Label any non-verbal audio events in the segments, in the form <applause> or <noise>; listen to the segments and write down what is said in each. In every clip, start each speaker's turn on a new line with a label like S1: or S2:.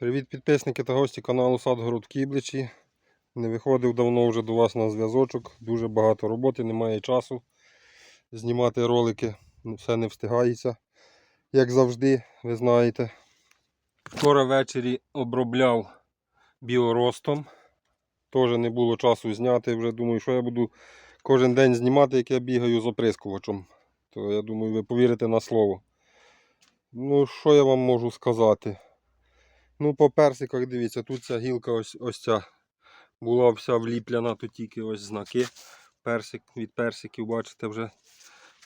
S1: Привіт підписники та гості каналу Садгород Кібличі. Не виходив давно вже до вас на зв'язочок. Дуже багато роботи, немає часу знімати ролики. Все не встигається. Як завжди, ви знаєте. Вчора ввечері обробляв біоростом. Теж не було часу зняти. Вже думаю, що я буду кожен день знімати, як я бігаю з оприскувачем. То я думаю, ви повірите на слово. Ну, що я вам можу сказати? Ну, по персиках, дивіться, тут ця гілка ось, ось ця була вся вліпляна, тут тільки ось знаки. Персик від персиків, бачите, вже.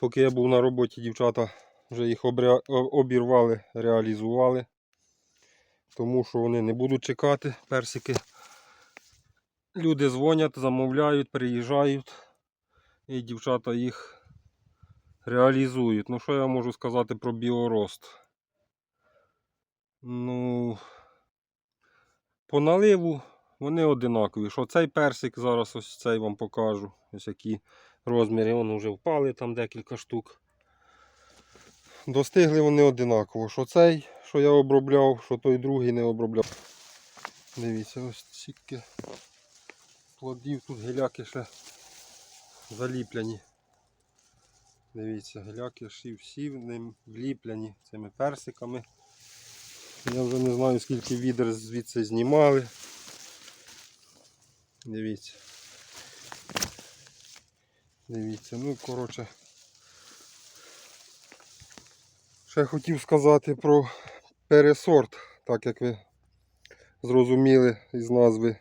S1: Поки я був на роботі, дівчата вже їх обірвали, реалізували. Тому що вони не будуть чекати персики. Люди дзвонять, замовляють, приїжджають. І дівчата їх реалізують. Ну, що я можу сказати про біорост? Ну, по наливу вони одинакові. Що цей персик, зараз ось цей вам покажу. Ось які розміри. Вони вже впали, там декілька штук. Достигли вони одинаково. Що цей, що я обробляв, що той другий не обробляв. Дивіться, ось стільки плодів, тут геляки ще заліпляні. Дивіться, геляки всі, всі в ним вліпляні цими персиками. Я вже не знаю скільки відер звідси знімали. Дивіться. Дивіться, ну коротше. Ще хотів сказати про пересорт, так як ви зрозуміли із назви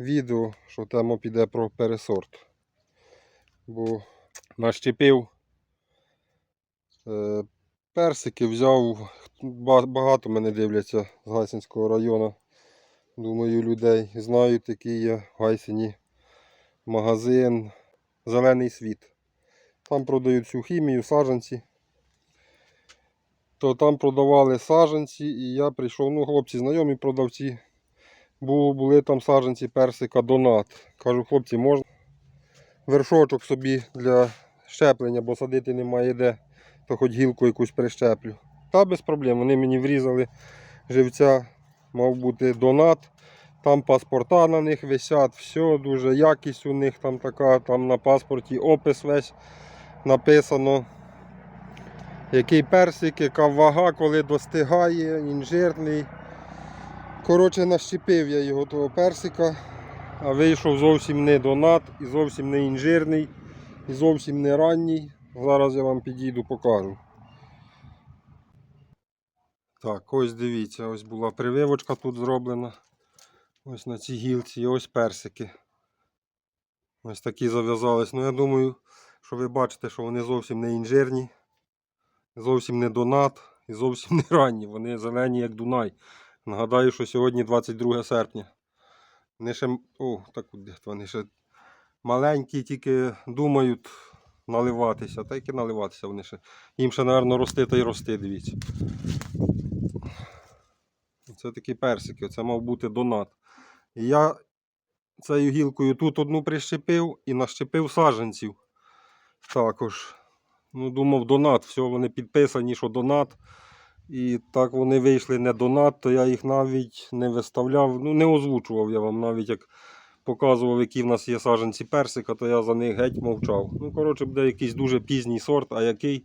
S1: відео, що тема піде про пересорт. Бо нащепив е, персики, взяв Багато мене дивляться з Гайсинського району. Думаю, людей знають, який є в Гайсині магазин Зелений світ. Там продають всю хімію, саджанці. То там продавали саджанці і я прийшов, ну хлопці знайомі продавці. Бу- Були там саджанці персика Донат. Кажу, хлопці, можна вершочок собі для щеплення, бо садити немає де, то хоч гілку якусь прищеплю. Та без проблем. Вони мені врізали живця, мав бути донат. Там паспорта на них висять, все, дуже якість у них там така, там на паспорті опис весь написано. Який персик, яка вага, коли достигає, інжирний. Коротше, нащепив я його того персика, а вийшов зовсім не донат, і зовсім не інжирний, і зовсім не ранній. Зараз я вам підійду покажу. Так, ось дивіться, ось була прививочка тут зроблена. Ось на цій гілці, і ось персики. Ось такі зав'язались. Ну я думаю, що ви бачите, що вони зовсім не інжирні, зовсім не донат і зовсім не ранні. Вони зелені, як Дунай. Нагадаю, що сьогодні 22 серпня. Вони ще. О, так вони ще маленькі, тільки думають наливатися. Та які наливатися вони ще. Їм ще, мабуть, рости та й рости, дивіться. Це такі персики, це мав бути донат. Я цією гілкою тут одну прищепив і нащепив саджанців. Також. Ну, думав, донат. Все, вони підписані, що донат. І так вони вийшли не донат, то я їх навіть не виставляв, ну не озвучував я вам навіть як показував, які в нас є саджанці персика, то я за них геть мовчав. Ну, коротше, буде якийсь дуже пізній сорт, а який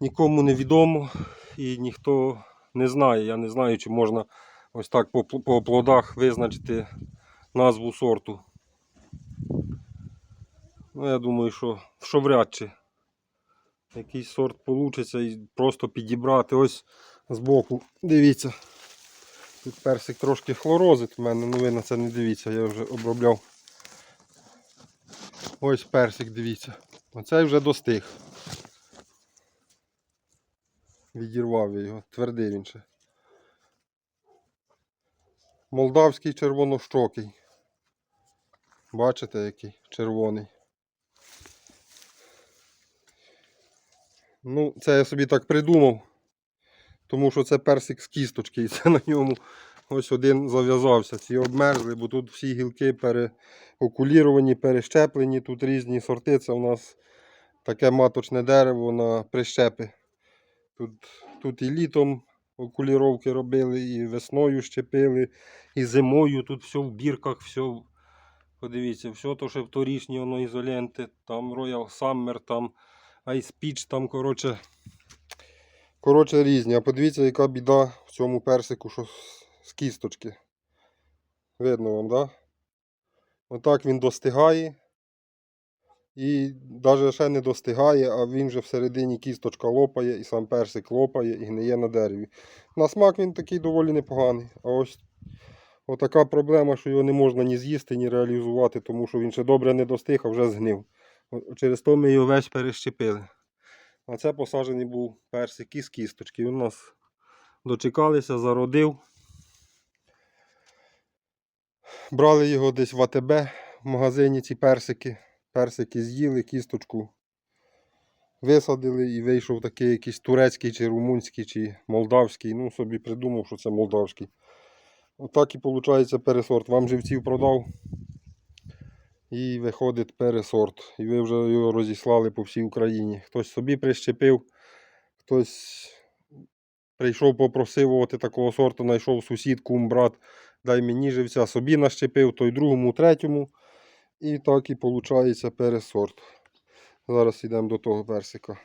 S1: нікому не відомо і ніхто не знає. Я не знаю, чи можна ось так по, плодах визначити назву сорту. Ну, я думаю, що, що вряд чи якийсь сорт вийде і просто підібрати. Ось збоку. Дивіться. Тут персик трошки хлорозить в мене, ну ви на це не дивіться, я вже обробляв. Ось персик, дивіться. Оцей вже достиг. Відірвав я його, твердий він ще. Молдавський червонощокий. Бачите, який червоний. Ну, це я собі так придумав. Тому що це персик з кісточки, і це на ньому ось один зав'язався. Ці обмерзли, бо тут всі гілки переокуліровані, перещеплені. Тут різні сорти. Це у нас таке маточне дерево на прищепи. Тут, тут і літом окуліровки робили, і весною щепили, і зимою тут все в бірках, все. Подивіться, все то, що вторічні воно ізоленти, там Royal Summer, там Ice Peach, там, коротше. Коротше, різні. А подивіться, яка біда в цьому персику, що з кісточки. Видно вам, так? Да? Отак він достигає. І навіть ще не достигає, а він вже всередині кісточка лопає, і сам персик лопає і гниє на дереві. На смак він такий доволі непоганий. А ось отака проблема, що його не можна ні з'їсти, ні реалізувати, тому що він ще добре не достиг, а вже згнив. Через то ми його весь перещепили. А це посаджений був персик із кісточки. Він у нас дочекалися, зародив. Брали його десь в АТБ в магазині ці персики. Персики з'їли, кісточку висадили і вийшов такий якийсь турецький, чи румунський, чи молдавський. Ну, собі придумав, що це молдавський. Отак і виходить пересорт. Вам живців продав. І виходить пересорт. І ви вже його розіслали по всій Україні. Хтось собі прищепив, хтось прийшов, попросив такого сорту, знайшов сусід, кум, брат, дай мені живця, собі нащепив, той другому, третьому. І так і виходить пересорт. Зараз йдемо до того персика.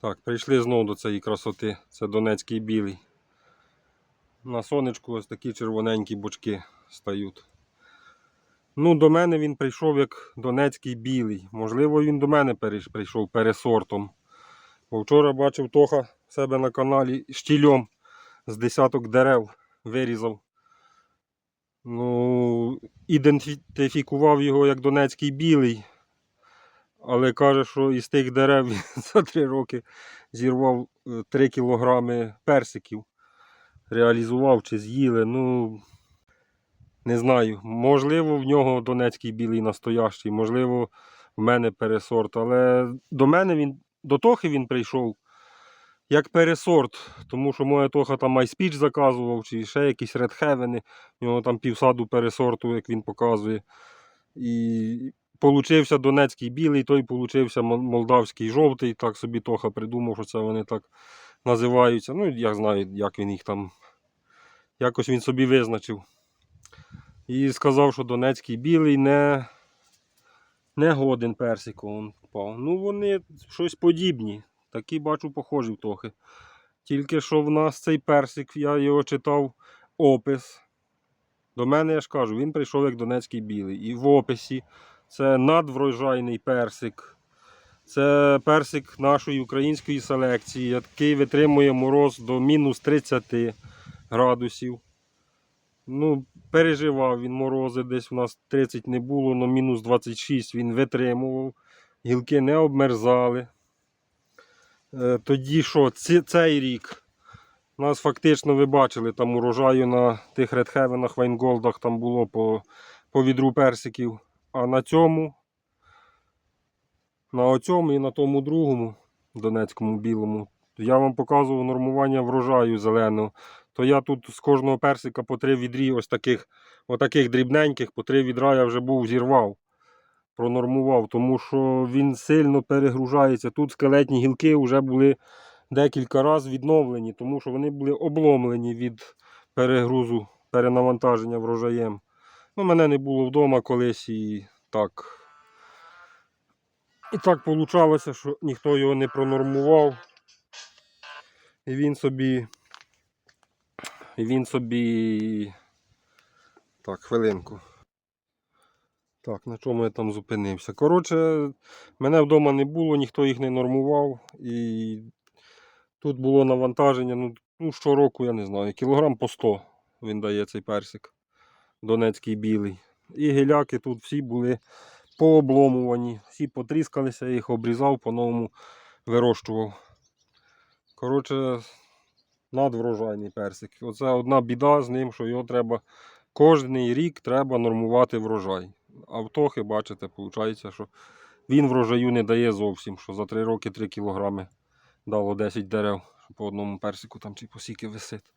S1: Так, прийшли знову до цієї красоти. Це Донецький білий. На сонечку ось такі червоненькі бочки стають. Ну, до мене він прийшов як Донецький білий. Можливо, він до мене прийшов пересортом. Бо вчора бачив Тоха в себе на каналі штільом з десяток дерев вирізав. Ну, ідентифікував його як Донецький білий. Але каже, що із тих дерев <laughs> за три роки зірвав 3 кілограми персиків. Реалізував чи з'їли. Ну, не знаю. Можливо, в нього Донецький білий настоящий, можливо, в мене пересорт. Але до мене він, до Тохи він прийшов як пересорт, тому що моя Тоха там MySpeech заказував, чи ще якісь Red Heaven, у нього там півсаду пересорту, як він показує. І получився Донецький білий, той получився молдавський жовтий. Так собі Тоха придумав, що це вони так називаються. Ну, я знаю, як він їх там. Якось він собі визначив. І сказав, що Донецький білий не, не годен персиком. Ну, вони щось подібні. Такі бачу, похожі в Тохи. Тільки що в нас цей персик, я його читав опис. До мене я ж кажу, він прийшов як Донецький білий. І в описі це надврожайний персик. Це персик нашої української селекції, який витримує мороз до мінус 30 градусів. Ну, переживав він морози, десь у нас 30 не було, але мінус 26 він витримував. Гілки не обмерзали. Е, Тоді що, цей рік нас фактично ви бачили там урожаю на тих редхевенах, вайнголдах там було по, по відру персиків. А на цьому, на оцьому і на тому другому Донецькому білому, я вам показував нормування врожаю зеленого. То я тут з кожного персика по три відрі, ось таких, отаких дрібненьких, по три відра я вже був зірвав, пронормував, тому що він сильно перегружається. Тут скелетні гілки вже були декілька разів відновлені, тому що вони були обломлені від перегрузу, перенавантаження врожаєм. Ну, мене не було вдома колись і так. І так вийшло, що ніхто його не пронормував. І він собі. І він собі. Так, хвилинку. Так, на чому я там зупинився? Коротше, мене вдома не було, ніхто їх не нормував. І тут було навантаження, ну, ну щороку, я не знаю, кілограм по 100 він дає цей персик. Донецький білий. І гіляки тут всі були пообломувані, всі потріскалися, їх обрізав, по-новому вирощував. Коротше, надврожайний персик. Оце одна біда з ним, що його треба кожний рік треба нормувати врожай. А в Тохи, бачите, виходить, що він врожаю не дає зовсім, що за 3 роки 3 кілограми дало 10 дерев, що по одному персику там чи посіки висить.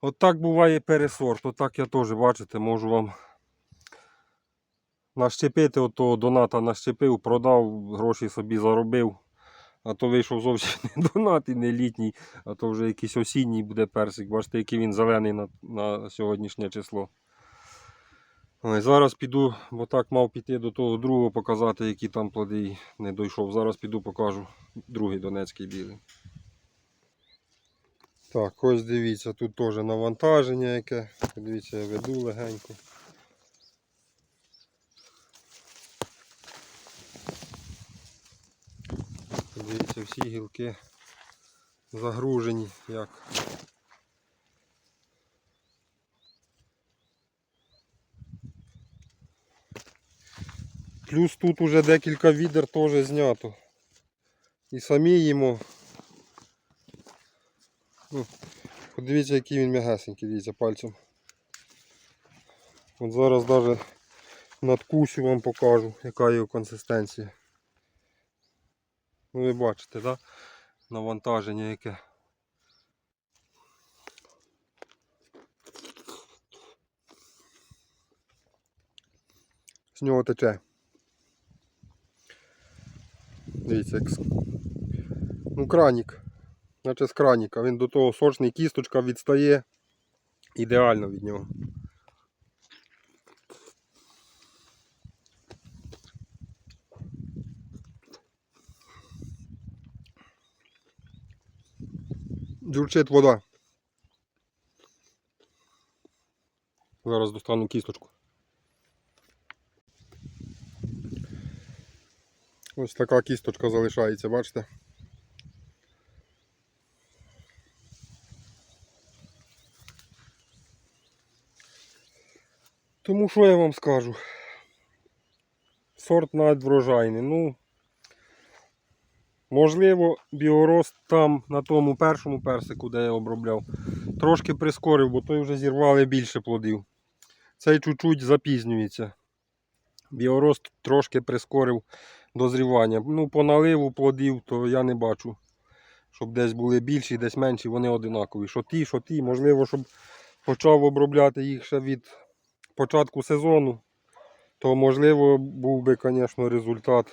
S1: От так буває пересорт. Отак я теж, бачите, можу вам нащепити, ото доната нащепив, продав, гроші собі заробив. А то вийшов зовсім <laughs> не донат і не літній, а то вже якийсь осінній буде персик. Бачите, який він зелений на, на сьогоднішнє число. Зараз піду, бо так мав піти до того другого показати, які там плоди не дійшов. Зараз піду покажу другий донецький білий. Так, ось дивіться, тут теж навантаження яке. Дивіться, я веду легенько. Дивіться, всі гілки загружені як. Плюс тут уже декілька відер теж знято. І самі їмо. Ну, подивіться, який він м'ягесенький, дивіться пальцем. От зараз навіть надкусю вам покажу, яка його консистенція. Ну ви бачите, да? Навантаження яке. З нього тече. Дивіться, як ну кранік. Наче з краніка. Він до того сочний кісточка відстає ідеально від нього. Дзюрчить вода. Зараз достану кісточку. Ось така кісточка залишається, бачите? Тому що я вам скажу? Сорт надврожайний. Ну, можливо, біорост там на тому першому персику, де я обробляв, трошки прискорив, бо той вже зірвали більше плодів. Цей чуть-чуть запізнюється. Біорост трошки прискорив дозрівання. Ну, по наливу плодів, то я не бачу, щоб десь були більші, десь менші, вони одинакові. Що ті, що ті, можливо, щоб почав обробляти їх ще від початку сезону, то можливо був би, звісно, результат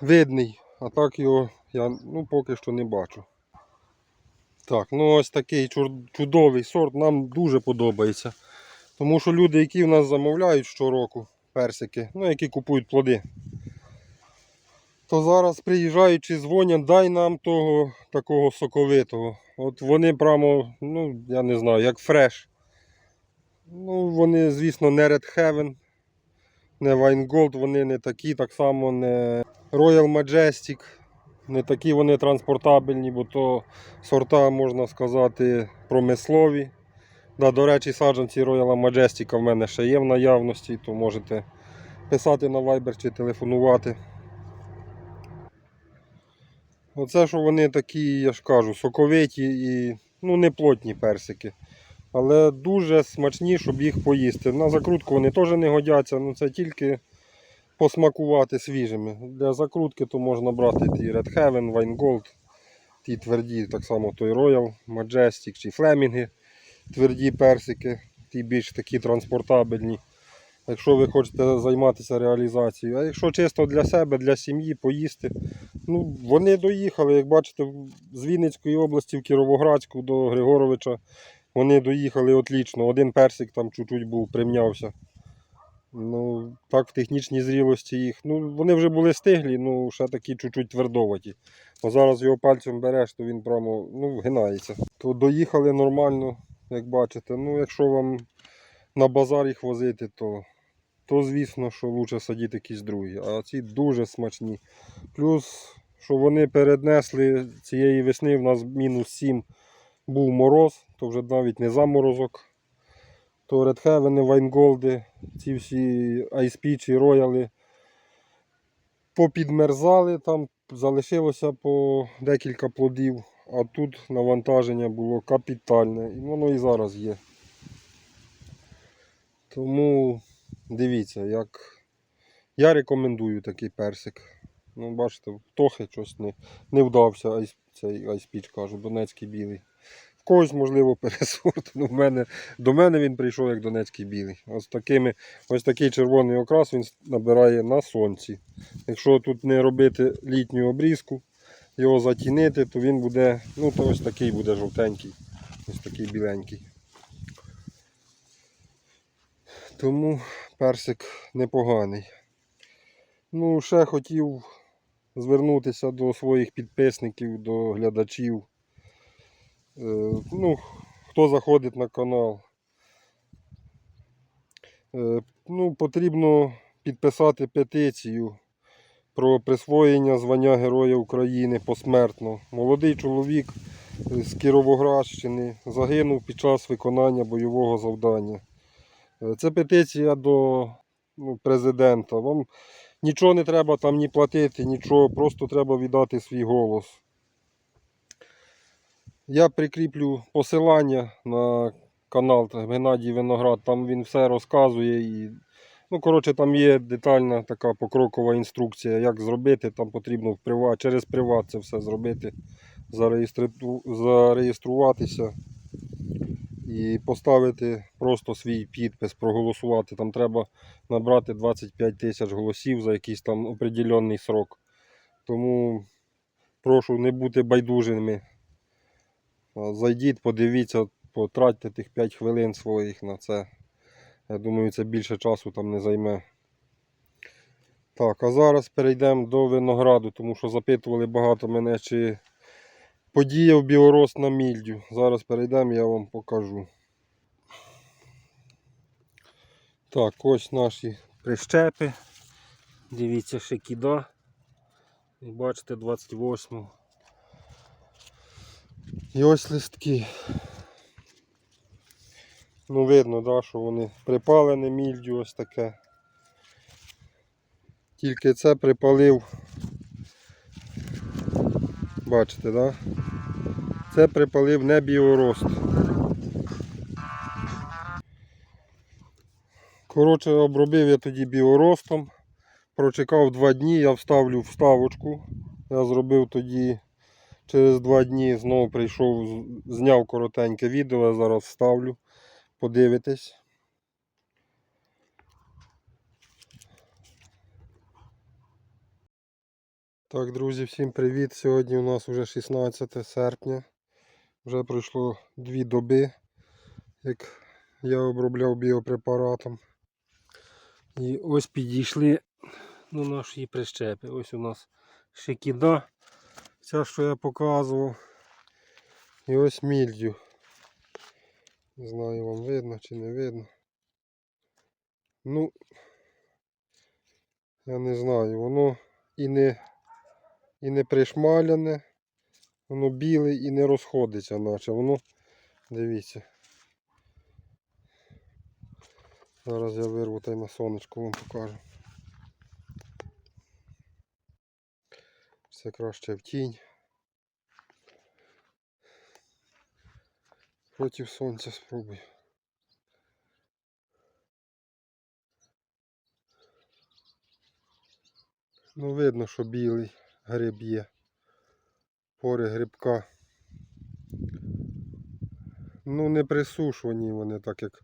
S1: видний. А так його я ну, поки що не бачу. Так, ну ось такий чудовий сорт, нам дуже подобається. Тому що люди, які в нас замовляють щороку персики, ну які купують плоди, то зараз приїжджаючи, дзвонять, дай нам того такого соковитого. От вони прямо, ну я не знаю, як фреш. Ну, вони, звісно, не Red Heaven, не Wine вони не такі, так само не Royal Majestic. Не такі вони транспортабельні, бо то сорта, можна сказати, промислові. Да, до речі, саджанці Royal Majestic в мене ще є в наявності, то можете писати на Viber чи телефонувати. Оце, що вони такі, я ж кажу, соковиті і ну, не плотні персики. Але дуже смачні, щоб їх поїсти. На закрутку вони теж не годяться, ну це тільки посмакувати свіжими. Для закрутки то можна брати ті Red Heaven, Wine Gold, ті тверді, так само той Royal, Majestic чи Флемінги, тверді персики, ті більш такі транспортабельні. Якщо ви хочете займатися реалізацією. А якщо чисто для себе, для сім'ї поїсти, ну вони доїхали, як бачите, з Вінницької області в Кіровоградську до Григоровича. Вони доїхали отлічно. Один персик там чуть-чуть був, примнявся. Ну, так, в технічній зрілості їх. Ну, вони вже були стиглі, ну ще такі чуть-чуть твердоваті. Бо зараз його пальцем береш, то він прямо ну, гинається. То доїхали нормально, як бачите. Ну, якщо вам на базар їх возити, то, то звісно, що краще садити якісь другі. А ці дуже смачні. Плюс, що вони переднесли цієї весни, в нас мінус 7 був мороз, то вже навіть не заморозок. То Heaven, Вайнголди, ці всі чи рояли попідмерзали, там залишилося по декілька плодів, а тут навантаження було капітальне. І воно і зараз є. Тому дивіться, як я рекомендую такий персик. Ну, бачите, в щось не, не вдався айс- цей айспіч, кажу, донецький білий. В когось, можливо, <laughs> пересорт. Ну, в мене, до мене він прийшов як донецький білий. Ось, такими, ось такий червоний окрас він набирає на сонці. Якщо тут не робити літню обрізку, його затінити, то він буде, ну то ось такий буде жовтенький, ось такий біленький. Тому персик непоганий. Ну, ще хотів звернутися до своїх підписників, до глядачів. Е, ну, хто заходить на канал. Е, ну, потрібно підписати петицію про присвоєння звання Героя України посмертно. Молодий чоловік з Кіровоградщини загинув під час виконання бойового завдання. Е, Це петиція до ну, президента. Вам нічого не треба там ні платити, нічого, просто треба віддати свій голос. Я прикріплю посилання на канал Геннадій Виноград, там він все розказує і. Ну, коротше, там є детальна така покрокова інструкція, як зробити. Там потрібно приват, через приват це все зробити, зареєстру- зареєструватися і поставити просто свій підпис, проголосувати. Там треба набрати 25 тисяч голосів за якийсь там определенний срок. Тому прошу не бути байдужими. Зайдіть, подивіться, потратьте тих 5 хвилин своїх на це. Я думаю, це більше часу там не займе. Так, а зараз перейдемо до винограду, тому що запитували багато мене, чи подіяв біорост на мільдю. Зараз перейдемо, я вам покажу. Так, ось наші прищепи. Дивіться, ще кіда. Бачите, 28. І ось листки. Ну, видно, да, що вони припалене мільдю ось таке. Тільки це припалив. Бачите, да? Це припалив не біорост. Коротше, обробив я тоді біоростом. Прочекав два дні, я вставлю вставочку. Я зробив тоді через два дні, знову прийшов, зняв коротеньке відео, я зараз вставлю. Подивитесь. Так, друзі, всім привіт! Сьогодні у нас вже 16 серпня. Вже пройшло дві доби, як я обробляв біопрепаратом. І ось підійшли до нашої прищепи. Ось у нас шикіда, ця, що я показував. І ось мільдю. Не знаю, вам видно чи не видно. Ну, я не знаю, воно і не, і не пришмаляне, воно біле і не розходиться, наче воно, дивіться. Зараз я вирву та й на сонечко вам покажу. Все краще в тінь. Проти сонця спробую. Ну, видно, що білий гриб є. Пори грибка. Ну, не присушувані вони, так як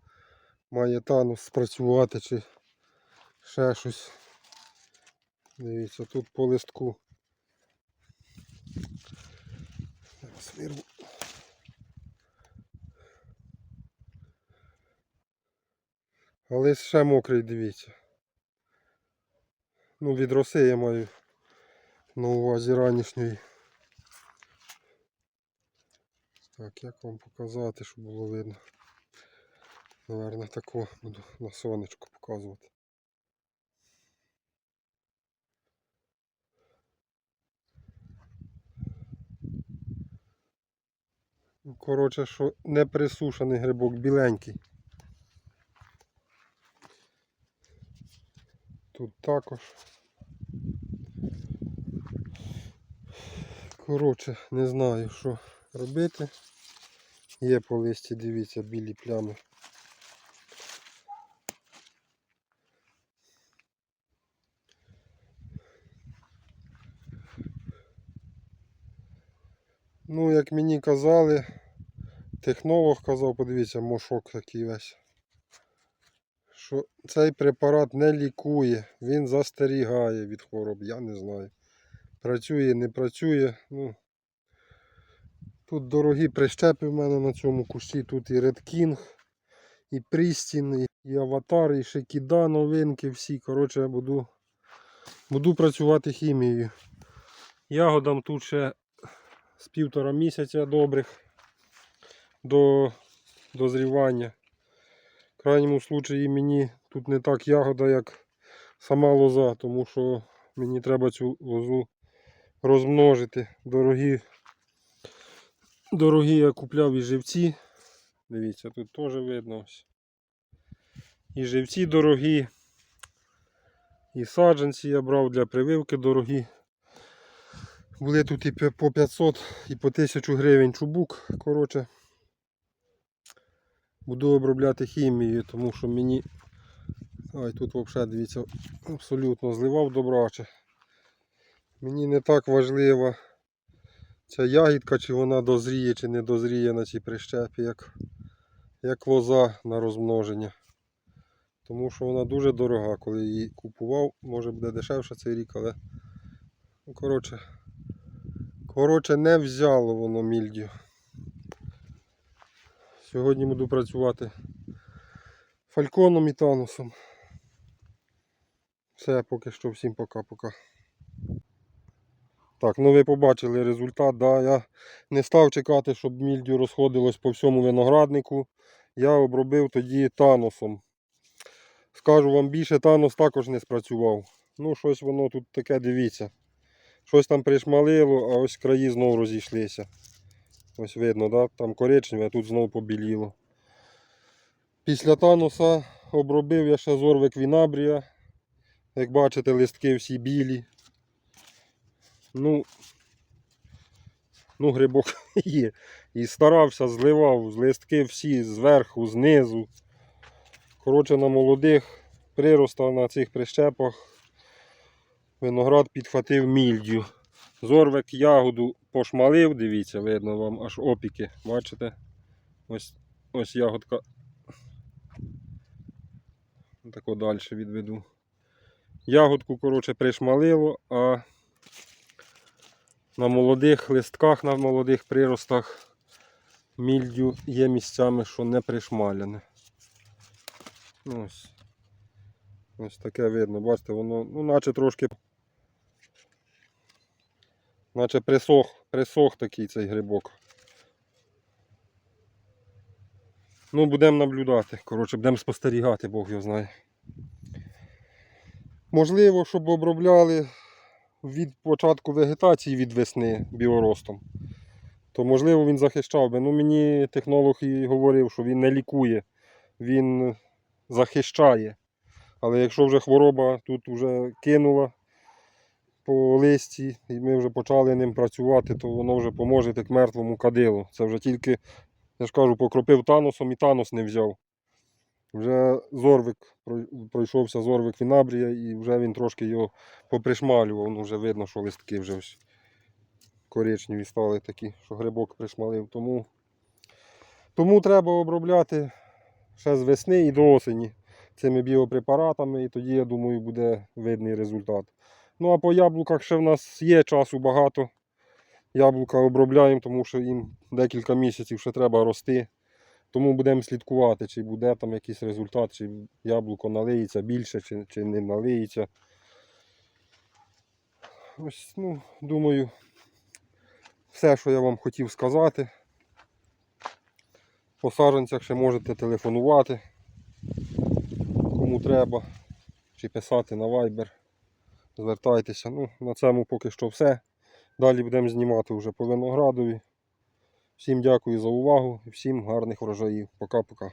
S1: має танус спрацювати чи ще щось. Дивіться, тут по листку. Зараз вирву. А лист ще мокрий, дивіться. Ну, від роси я маю на увазі ранішньої. Так, як вам показати, щоб було видно? Наверно, тако буду на сонечку показувати. Ну, Коротше, що не присушений грибок, біленький. Тут також. Коротше, не знаю, що робити. Є по листі, дивіться, білі плями. Ну, як мені казали, технолог казав, подивіться, мошок такий весь. Що цей препарат не лікує, він застерігає від хвороб, я не знаю. Працює, не працює. Ну, тут дорогі прищепи в мене на цьому кущі. Тут і King, і Прістін, і, Аватар, і Шекіда, новинки всі. Коротше, буду, буду працювати хімією. Ягодам тут ще з півтора місяця добрих до дозрівання. В крайньому случаї мені тут не так ягода, як сама лоза, тому що мені треба цю лозу розмножити. Дорогі, дорогі я купляв і живці. Дивіться, тут теж видно ось. І живці дорогі. І саджанці я брав для прививки дорогі. Були тут і по 500 і по 1000 гривень чубук. Коротше, буду обробляти хімією, тому що мені. Ай, тут взагалі, дивіться, абсолютно зливав добраче. Мені не так важлива ця ягідка, чи вона дозріє, чи не дозріє на цій прищепі, як, як лоза на розмноження. Тому що вона дуже дорога, коли її купував, може буде дешевше цей рік, але ну, коротше, коротше не взяло воно мільдю. Сьогодні буду працювати фальконом і танусом. Все, поки що всім пока-пока. Так, ну ви побачили результат. Да, я не став чекати, щоб мільдю розходилось по всьому винограднику. Я обробив тоді таносом. Скажу вам більше, танос також не спрацював. Ну, щось воно тут таке, дивіться. Щось там пришмалило, а ось краї знову розійшлися. Ось видно, да? там коричневе, а тут знову побіліло. Після тануса обробив я ще зорвик Вінабрія. Як бачите, листки всі білі. Ну, ну грибок <laughs> є. І старався, зливав листки всі зверху, знизу. Коротше, на молодих приростах на цих прищепах виноград підхватив мільдю. Зорвик ягоду пошмалив, дивіться, видно вам аж опіки. Бачите? Ось, ось ягодка. Тако далі відведу. Ягодку, коротше, пришмалило, а на молодих листках, на молодих приростах мільдю є місцями, що не пришмаляне. Ну, Ось. Ось таке видно, бачите, воно, ну, наче трошки. Наче присох, присох такий цей грибок. Ну, будемо наблюдати. Коротше, будемо спостерігати, Бог його знає. Можливо, щоб обробляли від початку вегетації від весни біоростом, то можливо він захищав би. Ну мені технолог і говорив, що він не лікує, він захищає. Але якщо вже хвороба тут вже кинула по листі, і ми вже почали ним працювати, то воно вже поможе як мертвому кадилу. Це вже тільки, я ж кажу, покропив таносом і танос не взяв. Вже зорвик пройшовся зорвик Вінабрія і вже він трошки його попришмалював. Ну вже видно, що листки вже ось коричневі стали такі, що грибок пришмалив. Тому, тому треба обробляти ще з весни і до осені цими біопрепаратами, і тоді, я думаю, буде видний результат. Ну а по яблуках ще в нас є часу багато. Яблука обробляємо, тому що їм декілька місяців ще треба рости. Тому будемо слідкувати, чи буде там якийсь результат, чи яблуко налиється більше, чи, чи не налиється. Ось, ну, думаю, все, що я вам хотів сказати. По саджанцях ще можете телефонувати, кому треба, чи писати на Viber. Звертайтеся. Ну, на цьому поки що все. Далі будемо знімати вже по виноградові. Всім дякую за увагу і всім гарних врожаїв. Пока-пока.